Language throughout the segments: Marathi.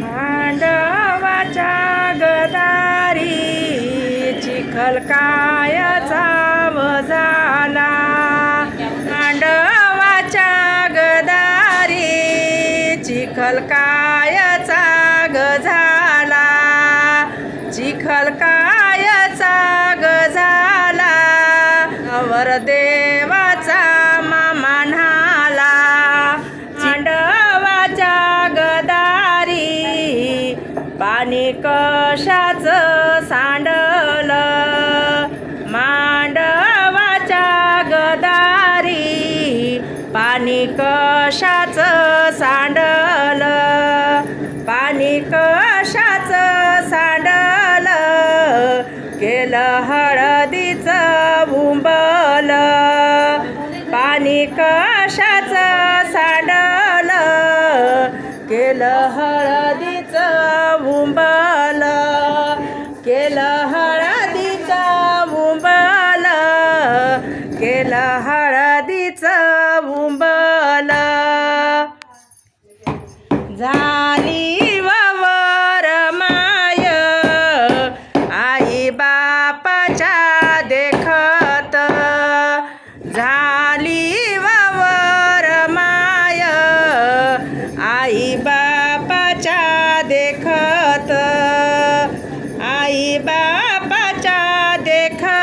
मांडवाच्या गदारी चिखल कायचा झाला मांडवाच्या गदारी चिखल कायचा झाला चिखल कायचा झाला अवर kelaha देख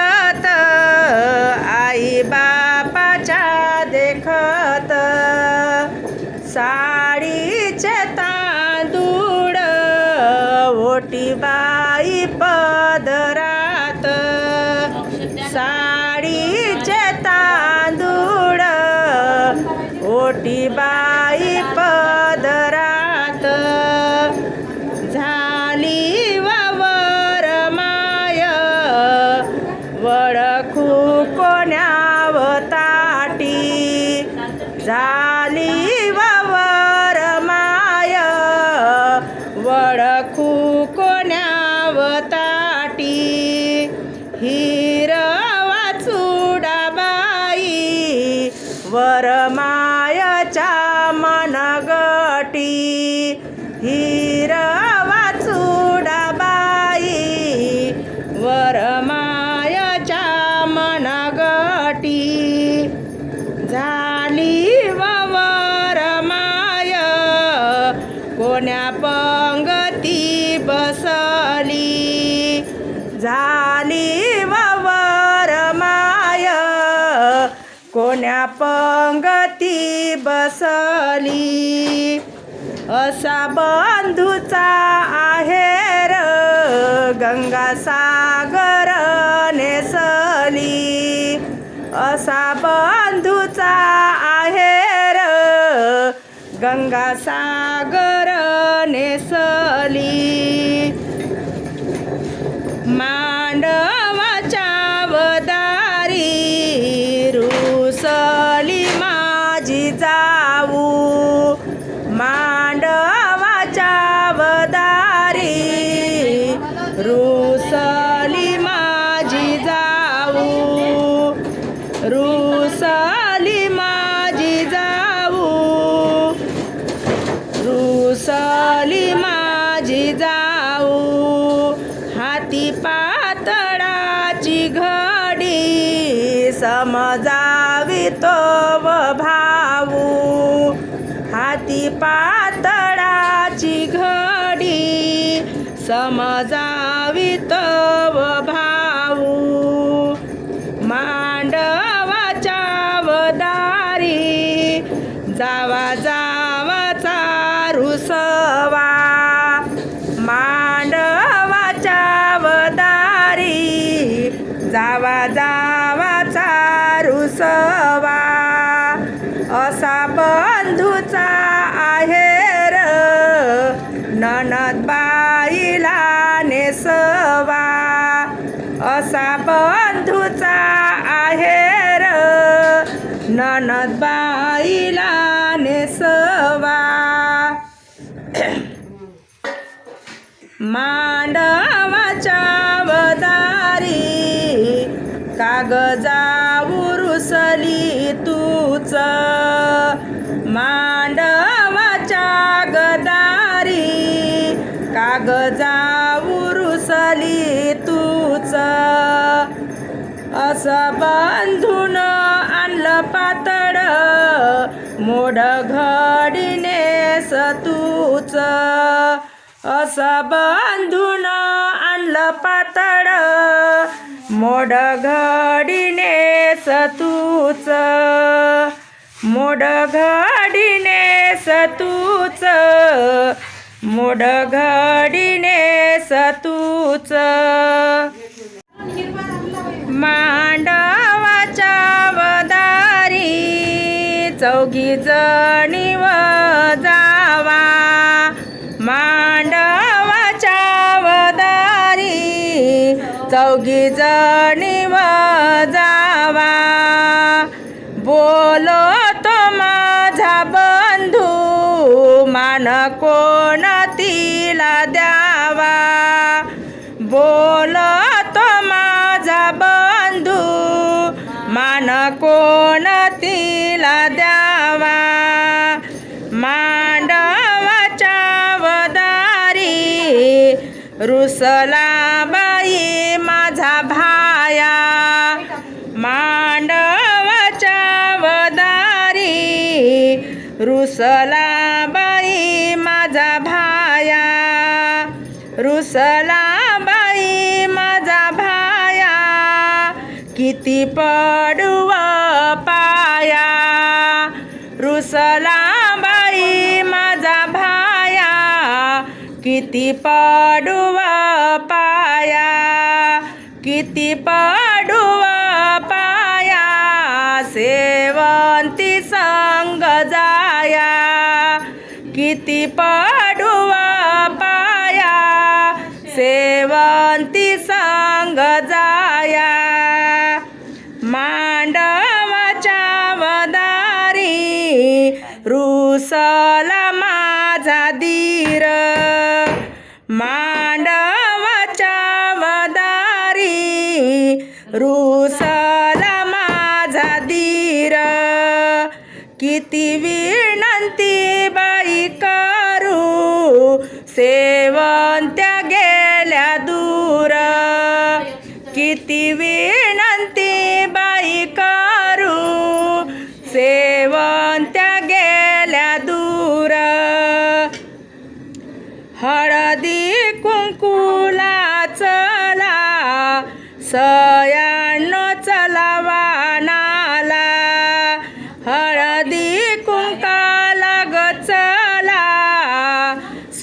कोण्या पंगती बसली? असा बंधूचा आहेर गंगासागर नेसली असा बंधूचा आहेर गंगासागर नेसली आजची घडी समजावी तो भाऊ. हाती पातळाची घडी समजावी तो येडावाच्या वदारी. कागजा उरुसली तूच. मांडवाच्या गदारी. कागजा उरुसली तूच. असं बांधून आणलं पातळ. मोड घडीनेस तूच. असं बांधून आणलं पातळ. मोड घडीने सतूच. मोड घडीने सतूच. मोड घडीने सतूच. मांडवाच्या वदारी चौघी जणी पांडवाच्या वदारी चौघी जणी रुसला बाई माझा भाया मांडवाच्या वदारी. रुसला बाई माझा भाया रुसला बाई माझा भाया. किती पडू किती पाडुवा पाया किती पाडुवा पाया सेवंती संग जाया. किती पाडुवा पाया सेवंती संग जाया. मांडवाच्या वदारी रुसला रुसला माझा धीर. किती विनंती बाई करू. सेवंत्या गेल्या दूर. किती विनंती बाई करू. सेवंत्या गेल्या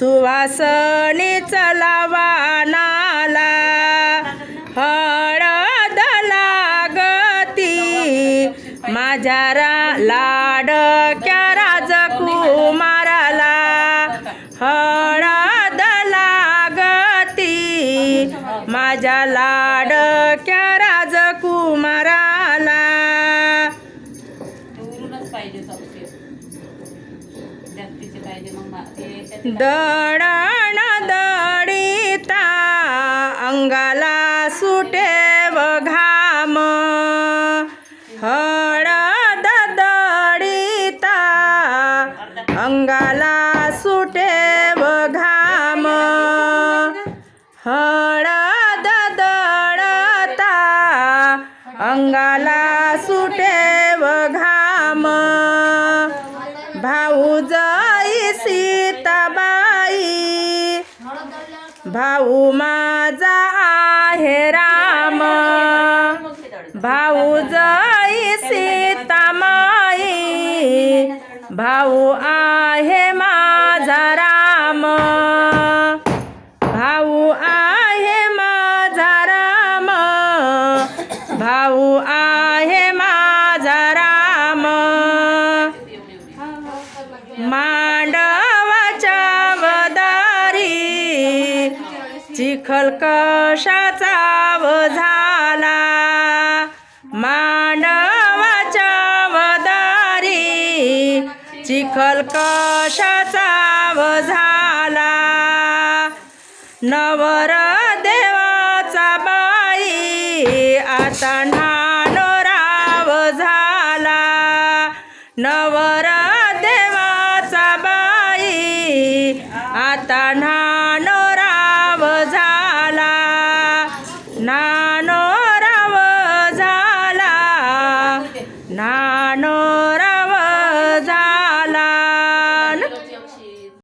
सुवासनी चलावा नाला हळद लागती माझ्या रा लाडक्या राजकुमाराला हळद लागती माझ्या लाडक्या राजकुमारा दडण दडिता अंगाला जाई सीताबाई. भाऊ माझा आहे राम. भाऊ जाई सीतामाई. भाऊ आहे माझा राम. भाऊ आहे माझा राम. भाऊ कशाचा व झाला. मांडवाच्या वदारी चिखल कशाचा व झाला. नवर देवाचा बाई आता नानोराव झाला. नवर देवाचा बाई आता ना